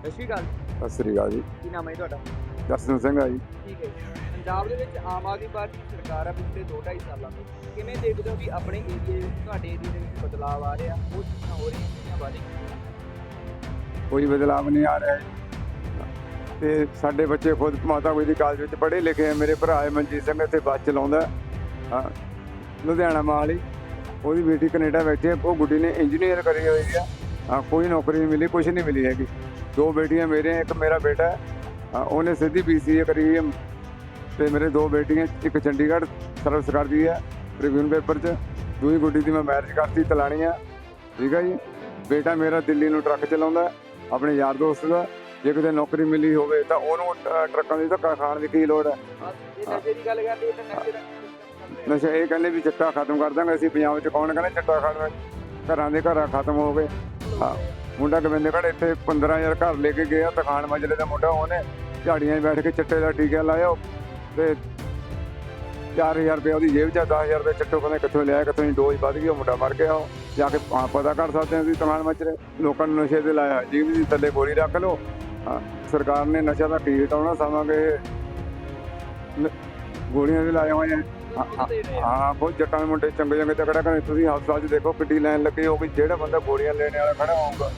ਸਤਿ ਸ਼੍ਰੀ ਅਕਾਲ। ਸਤਿ ਸ੍ਰੀ ਅਕਾਲ ਜੀ। ਕੀ ਨਾਮ ਹੈ ਜੀ ਤੁਹਾਡਾ? ਜਸਨ ਸਿੰਘ ਆ ਜੀ। ਠੀਕ ਹੈ ਜੀ। ਪੰਜਾਬ ਦੇ ਵਿੱਚ ਆਮ ਆਦਮੀ ਪਾਰਟੀ ਦੀ ਸਰਕਾਰ ਆ ਪਿਛਲੇ 2.5 ਸਾਲਾਂ ਤੋਂ। ਕਿਵੇਂ ਦੇਖਦੇ ਹੋ ਵੀ ਆਪਣੇ ਏਰੀਏ ਵਿੱਚ ਤੁਹਾਡੇ ਏਰੀਏ ਦੇ ਵਿੱਚ ਬਦਲਾਅ ਆ ਰਿਹਾ? ਉਹ ਚੀਜ਼ਾਂ ਹੋ ਰਹੀਆਂ ਜਿਹੜੀਆਂ ਬਾਰੇ? ਕੋਈ ਬਦਲਾਵ ਨਹੀਂ ਆ ਰਿਹਾ ਜੀ। ਤੇ ਸਾਡੇ ਬੱਚੇ ਖੁਦ ਮਾਤਾ ਕੋਈ ਦੀ ਕਾਲਜ ਵਿੱਚ ਪੜ੍ਹੇ ਲਿਖੇ ਆ। ਮੇਰੇ ਭਰਾ ਹੈ ਮਨਜੀਤ ਸਿੰਘ ਇੱਥੇ ਬੱਸ ਚਲਾਉਂਦਾ ਹਾਂ। ਲੁਧਿਆਣਾ ਮਾਲ ਹੀ। ਉਹਦੀ ਬੇਟੀ ਕੈਨੇਡਾ ਬੈਠੀ ਹੈ। ਉਹ ਗੁੱਡੀ ਨੇ ਇੰਜੀਨੀਅਰ ਕਰੀ ਹੋਈ ਆ। ਹਾਂ ਕੋਈ ਨੌਕਰੀ ਨਹੀਂ ਮਿਲੀ ਕੁਝ ਨਹੀਂ ਮਿਲੀ ਹੈਗੀ। ਦੋ ਬੇਟੀਆਂ ਮੇਰੇ ਇੱਕ ਮੇਰਾ ਬੇਟਾ ਉਹਨੇ ਸਿੱਧੀ ਬੀਸੀਏ ਕਰੀ ਹੋਈ ਹੈ। ਤੇ ਮੇਰੇ ਦੋ ਬੇਟੀਆਂ ਇੱਕ ਚੰਡੀਗੜ੍ਹ ਸਰਵਿਸ ਕਰਦੀ ਹੈ ਰਿਵਿਊ ਪੇਪਰ 'ਚ। ਦੂਜੀ ਗੁੱਡੀ ਦੀ ਮੈਂ ਮੈਰਿਜ ਕਰਤੀ ਤਲਾਣੀ ਆ। ਠੀਕ ਹੈ ਜੀ? ਬੇਟਾ ਮੇਰਾ ਦਿੱਲੀ ਨੂੰ ਟਰੱਕ ਚਲਾਉਂਦਾ ਆਪਣੇ ਯਾਰ ਦੋਸਤ ਦਾ। ਜੇ ਕਿਤੇ ਨੌਕਰੀ ਮਿਲੀ ਹੋਵੇ ਤਾਂ ਉਹਨੂੰ ਟਰੱਕਾਂ ਦੀ ਧੱਕਾ ਖਾਣ ਦੀ ਕੀ ਲੋੜ ਹੈ? ਦੀ ਗੱਲ ਕਰਦੇ ਤਾਂ ਨਸ਼ਾ ਇਹ ਕਹਿੰਦੇ ਵੀ ਚਿੱਟਾ ਖਤਮ ਕਰ ਦਾਂਗੇ ਅਸੀਂ ਪੰਜਾਬ 'ਚ ਕੌਣ ਕਹਿੰਦਾ ਚਿੱਟਾ ਖਤਮ ਘਰਾਂ ਦੇ ਘਰਾਂ ਖਤਮ ਹੋ ਗਏ। ਹਾਂ। ਮੁੰਡਾ ਗੋਬਿੰਦਗੜ੍ਹ ਇੱਥੇ 15000 ਘਰ ਲੈ ਕੇ ਗਿਆ ਤਖਾਨ ਮਜਲੇ ਦਾ ਮੁੰਡਾ ਉਹਨੇ ਝਾੜੀਆਂ 'ਚ ਬੈਠ ਕੇ ਚਿੱਟੇ ਦਾ ਟੀਕਾ ਲਾਇਆ ਤੇ 4000 ਰੁਪਏ ਉਹਦੀ ਜੇਬ 'ਚ ਆ, 10000 ਰੁਪਏ ਚਿੱਟੋ ਕਹਿੰਦੇ ਕਿੱਥੋਂ ਲਿਆ ਕਿੱਥੋਂ ਨਹੀਂ ਡੋਜ਼ ਵੱਧ ਗਈ ਉਹ ਮੁੰਡਾ ਮਰ ਗਿਆ। ਉਹ ਜਾ ਕੇ ਆ ਪਤਾ ਕਰ ਸਕਦੇ ਹਾਂ ਅਸੀਂ ਤਖਾਨ ਮਚਰੇ ਲੋਕਾਂ ਨੂੰ ਨਸ਼ੇ ਤੇ ਲਾਇਆ ਜੀਵ ਦੀ ਥੱਲੇ ਗੋਲੀ ਰੱਖ ਲਓ। ਹਾਂ, ਸਰਕਾਰ ਨੇ ਨਸ਼ਾ ਦਾ ਕੀ ਆਉਣਾ ਸਮਾਂਗੇ ਗੋਲੀਆਂ ਵੀ ਲਾਇਆ ਹੋਇਆ ਹਾਂ ਬਹੁਤ ਜੱਟਾਂ ਦੇ ਮੁੰਡੇ ਚੰਗੇ ਚੰਗੇ ਤਕੜਾ ਕਹਿੰਦੇ ਤੁਸੀਂ ਹਸਪਤਾਲ 'ਚ ਦੇਖੋ, ਕਿੱਡੀ ਲਾਈਨ ਲੱਗੀ ਹੋਊਗੀ। ਜਿਹੜਾ ਬੰਦਾ ਗੋਲੀਆਂ ਲੈਣ ਵਾਲਾ ਖੜਾ ਹੋਊਗਾ।